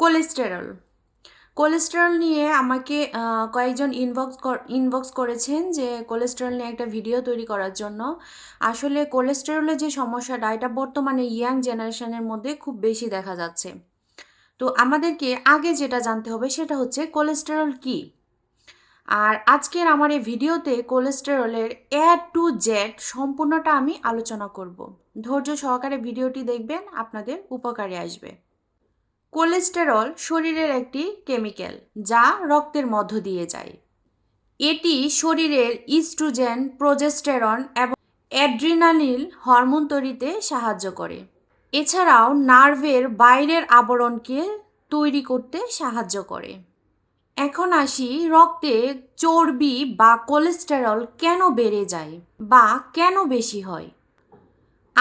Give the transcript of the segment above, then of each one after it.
Cholesterol. Cholesterol নিয়ে আমাকে কয়েকজন ইনবক্স ইনবক্স করেছেন যে কোলেস্টেরল নিয়ে একটা ভিডিও তৈরি করার জন্য। আসলে কোলেস্টেরলের যে সমস্যাটা, এটা বর্তমানে ইয়াং জেনারেশনের মধ্যে খুব বেশি দেখা যাচ্ছে। তো আমাদেরকে আগে যেটা জানতে হবে, সেটা হচ্ছে কোলেস্টেরল কি? আর আজকের আমার এই ভিডিওতে কোলেস্টেরলের এ টু জেড সম্পূর্ণটা আমি আলোচনা করব। ধৈর্য সহকারে ভিডিওটি দেখবেন, আপনাদের উপকারে আসবে। কোলেস্টেরল শরীরের একটি কেমিক্যাল যা রক্তের মধ্য দিয়ে যায়। এটি শরীরের ইস্ট্রোজেন, প্রোজেস্টেরন এবং অ্যাড্রিনালিন হরমোন তৈরিতে সাহায্য করে। এছাড়াও নার্ভের বাইরের আবরণকে তৈরি করতে সাহায্য করে। এখন আসি রক্তে চর্বি বা কোলেস্টেরল কেন বেড়ে যায় বা কেন বেশি হয়?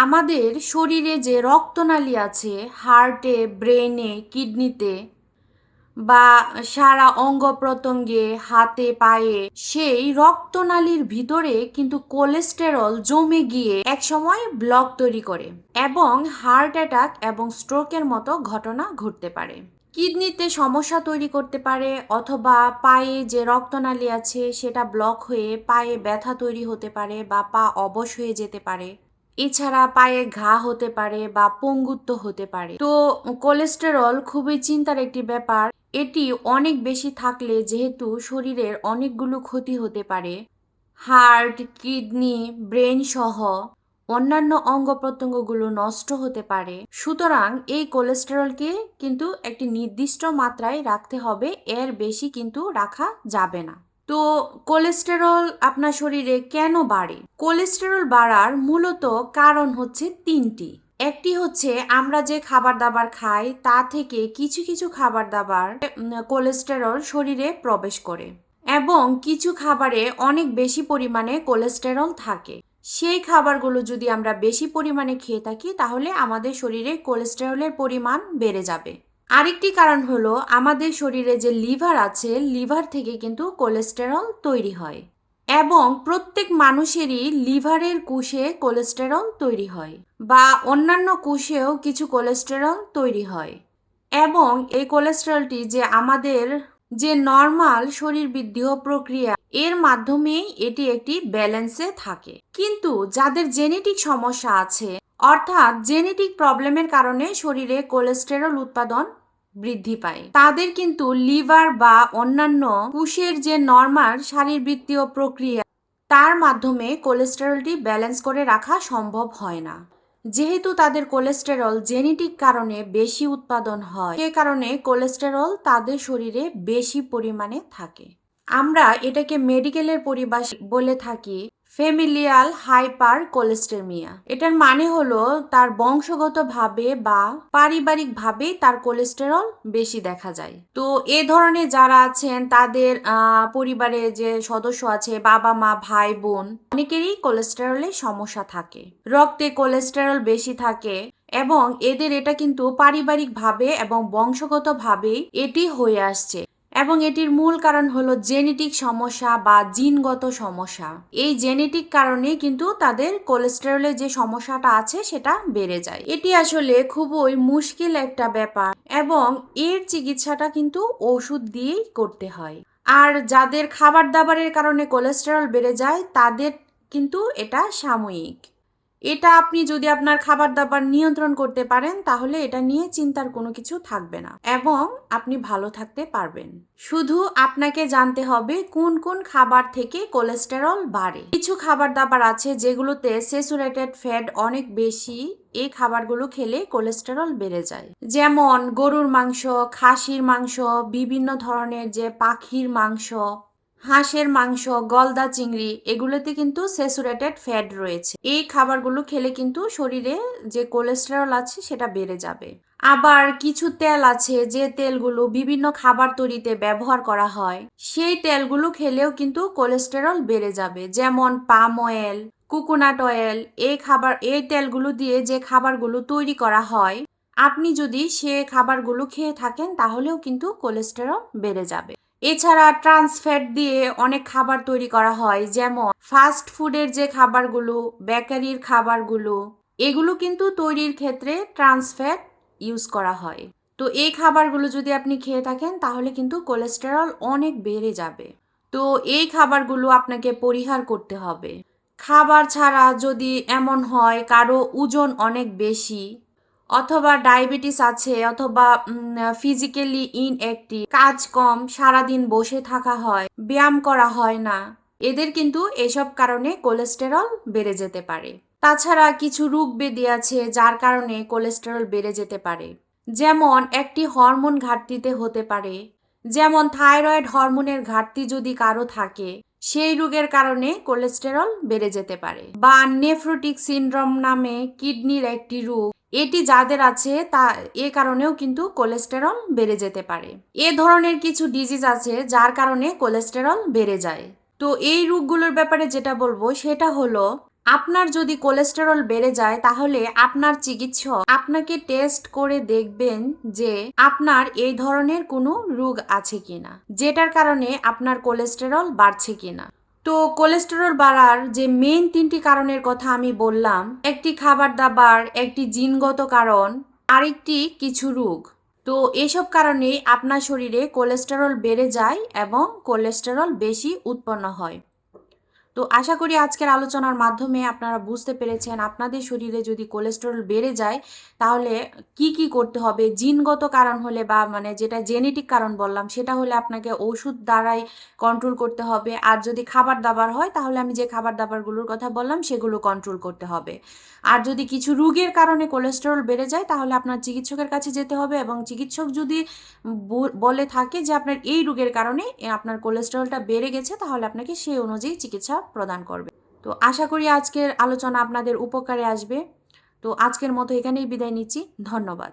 আমাদের শরীরে যে রক্তনালী আছে, হার্টে ব্রেনে কিডনিতে বা সারা অঙ্গ প্রত্যঙ্গে, হাতে, পায়ে, সেই রক্তনালীর ভিতরে কিন্তু কোলেস্টেরল জমে গিয়ে একসময় ব্লক তৈরি করে এবং হার্ট অ্যাটাক এবং স্ট্রোকের মতো ঘটনা ঘটতে পারে। কিডনিতে সমস্যা তৈরি করতে পারে অথবা পায়ে যে রক্তনালী আছে, সেটা ব্লক হয়ে পায়ে ব্যথা তৈরি হতে পারে বা পা অবশ হয়ে যেতে পারে। এছাড়া পায়ে ঘা হতে পারে বা পঙ্গুত্ব হতে পারে। তো কোলেস্টেরল খুবই চিন্তার একটি ব্যাপার। এটি অনেক বেশি থাকলে যেহেতু শরীরের অনেকগুলো ক্ষতি হতে পারে। হার্ট, কিডনি, ব্রেন সহ অন্যান্য অঙ্গ প্রত্যঙ্গগুলো নষ্ট হতে পারে। সুতরাং এই কোলেস্টেরলকে কিন্তু একটি নির্দিষ্ট মাত্রায় রাখতে হবে। এর বেশি কিন্তু রাখা যাবে না। তো কোলেস্টেরল আপনার শরীরে কেন বাড়ে? কোলেস্টেরল বাড়ার মূলত কারণ হচ্ছে তিনটি। একটি হচ্ছে আমরা যে খাবার দাবার খাই, তা থেকে কিছু কিছু খাবার দাবার কোলেস্টেরল শরীরে প্রবেশ করে এবং কিছু খাবারে অনেক বেশি পরিমাণে কোলেস্টেরল থাকে। সেই খাবারগুলো যদি আমরা বেশি পরিমাণে খেয়ে থাকি, তাহলে আমাদের শরীরে কোলেস্টেরলের পরিমাণ বেড়ে যাবে। আরেকটি কারণ হলো, আমাদের শরীরে যে লিভার আছে, লিভার থেকে কিন্তু কোলেস্টেরল তৈরি হয় এবং প্রত্যেক মানুষেরই লিভারের কোষে কোলেস্টেরল তৈরি হয় বা অন্যান্য কোষেও কিছু কোলেস্টেরল তৈরি হয় এবং এই কোলেস্টেরলটি যে আমাদের যে নর্মাল শরীর বৃদ্ধিও প্রক্রিয়া, এর মাধ্যমেই এটি একটি ব্যালেন্সে থাকে। কিন্তু যাদের জেনেটিক সমস্যা আছে অর্থাৎ জেনেটিক প্রবলেমের কারণে শরীরে কোলেস্টেরল উৎপাদন বৃদ্ধি পায়। তাদের কিন্তু লিভার বা অন্যান্য কুশের যে নর্মাল শারীরবৃত্তীয় প্রক্রিয়া, তার মাধ্যমে কোলেস্টেরলটি ব্যালেন্স করে রাখা সম্ভব হয় না। যেহেতু তাদের কোলেস্টেরল জেনেটিক কারণে বেশি উৎপাদন হয়, সে কারণে কোলেস্টেরল তাদের শরীরে বেশি পরিমাণে থাকে। আমরা এটাকে মেডিকেলের পরিভাষ বলে থাকি ফেমিলিয়াল হাইপার কোলেস্টেমিয়া এটার মানে হলো তার বংশগতভাবে বা পারিবারিকভাবে তার কোলেস্টেরল বেশি দেখা যায়। তো এ ধরনের যারা আছেন, তাদের পরিবারে যে সদস্য আছে, বাবা মা, ভাই, বোন, অনেকেরই কোলেস্টেরলের সমস্যা থাকে। রক্তে কোলেস্টেরল বেশি থাকে এবং এদের এটা কিন্তু পারিবারিকভাবে এবং বংশগতভাবেই এটি হয়ে আসছে। এবং এটির মূল কারণ হলো জেনেটিক সমস্যা বা জিনগত সমস্যা। এই জেনেটিক কারণে কিন্তু তাদের কোলেস্টেরলের যে সমস্যাটা আছে সেটা বেড়ে যায়। এটি আসলে খুবই মুশকিল একটা ব্যাপার এবং এর চিকিৎসাটা কিন্তু ওষুধ দিয়েই করতে হয়। আর যাদের খাবার দাবারের কারণে কোলেস্টেরল বেড়ে যায়, তাদের কিন্তু এটা সাময়িক। এটা আপনি যদি আপনার খাবার দাবার নিয়ন্ত্রণ করতে পারেন, তাহলে এটা নিয়ে চিন্তার কোনো কিছু থাকবে না এবং আপনি ভালো থাকতে পারবেন। শুধু আপনাকে জানতে হবে কোন কোন খাবার থেকে কোলেস্টেরল বাড়ে। কিছু খাবার দাবার আছে যেগুলোতে স্যাচুরেটেড ফ্যাট অনেক বেশি, এই খাবারগুলো খেলে কোলেস্টেরল বেড়ে যায়। যেমন গরুর মাংস, খাসির মাংস, বিভিন্ন ধরনের যে পাখির মাংস হাঁসের মাংস, গলদা চিংড়ি, এগুলোতে কিন্তু স্যাচুরেটেড ফ্যাট রয়েছে। এই খাবারগুলো খেলে কিন্তু শরীরে যে কোলেস্টেরল আছে সেটা বেড়ে যাবে। আবার কিছু তেল আছে যে তেলগুলো বিভিন্ন খাবার তৈরিতে ব্যবহার করা হয়, সেই তেলগুলো খেলেও কিন্তু কোলেস্টেরল বেড়ে যাবে। যেমন পাম অয়েল কোকোনাট অয়েল এই খাবার, এই তেলগুলো দিয়ে যে খাবারগুলো তৈরি করা হয়, আপনি যদি সে খাবারগুলো খেয়ে থাকেন তাহলেও কিন্তু কোলেস্টেরল বেড়ে যাবে। এছাড়া ট্রান্সফ্যাট দিয়ে অনেক খাবার তৈরি করা হয়, যেমন ফাস্ট ফুডের যে খাবারগুলো বেকারির খাবারগুলো, এগুলো কিন্তু তৈরির ক্ষেত্রে ট্রান্সফ্যাট ইউজ করা হয়। তো এই খাবারগুলো যদি আপনি খেয়ে থাকেন, তাহলে কিন্তু কোলেস্টেরল অনেক বেড়ে যাবে। তো এই খাবারগুলো আপনাকে পরিহার করতে হবে। খাবার ছাড়া যদি এমন হয়, কারও ওজন অনেক বেশি অথবা ডায়াবেটিস আছে, অথবা ফিজিক্যালি ইনঅ্যাক্টিভ কাজ কম, সারাদিন বসে থাকা হয়, ব্যায়াম করা হয় না, এদের কিন্তু এসব কারণে কোলেস্টেরল বেড়ে যেতে পারে। তাছাড়া কিছু রোগ ব্যাধি আছে, যার কারণে কোলেস্টেরল বেড়ে যেতে পারে। যেমন, একটি হরমোন ঘাটতিতে হতে পারে। যেমন, থাইরয়েড হরমোনের ঘাটতি যদি কারও থাকে, সেই রোগের কারণে কোলেস্টেরল বেড়ে যেতে পারে। বা, নেফ্রোটিক সিনড্রোম নামে কিডনির একটি রোগ। এটি যাদের আছে, তা এ কারণেও কিন্তু কোলেস্টেরল বেড়ে যেতে পারে। এ ধরনের কিছু ডিজিজ আছে, যার কারণে কোলেস্টেরল বেড়ে যায়। তো এই রোগগুলোর ব্যাপারে যেটা বলব, সেটা হলো, আপনার যদি কোলেস্টেরল বেড়ে যায়, তাহলে আপনার চিকিৎসক আপনাকে টেস্ট করে দেখবেন যে আপনার এই ধরনের কোনো রোগ আছে কিনা, যেটার কারণে আপনার কোলেস্টেরল বাড়ছে কিনা। তো কোলেস্টেরল বাড়ার যে মেন তিনটি কারণের কথা আমি বললাম, একটি খাবার দাবার, একটি জিনগত কারণ, আরেকটি কিছু রোগ। তো এসব কারণে আপনার শরীরে কোলেস্টেরল বেড়ে যায় এবং কোলেস্টেরল বেশি উৎপন্ন হয়। তো আশা করি আজকের আলোচনার মাধ্যমে আপনারা বুঝতে পেরেছেন আপনাদের শরীরে যদি কোলেস্টেরল বেড়ে যায়, তাহলে কি কি করতে হবে? জিনগত কারণ হলে বা মানে যেটা জেনেটিক কারণ বললাম, সেটা হলে আপনাকে ওষুধ দ্বারাই কন্ট্রোল করতে হবে। আর যদি খাবার দাবার হয়, তাহলে আমি যে খাবার দাবারগুলোর কথা বললাম, সেগুলো কন্ট্রোল করতে হবে। আর যদি কিছু রোগের কারণে কোলেস্টেরল বেড়ে যায়, তাহলে আপনার চিকিৎসকের কাছে যেতে হবে এবং চিকিৎসক যদি বলে থাকে যে আপনার এই রোগের কারণে আপনার কোলেস্টেরলটা বেড়ে গেছে, তাহলে আপনাকে সেই অনুযায়ী চিকিৎসা প্রদান করবে। তো আশা করি আজকের আলোচনা আপনাদের উপকারে আসবে। তো আজকের মতো এখানেই বিদায় নিচ্ছি। ধন্যবাদ।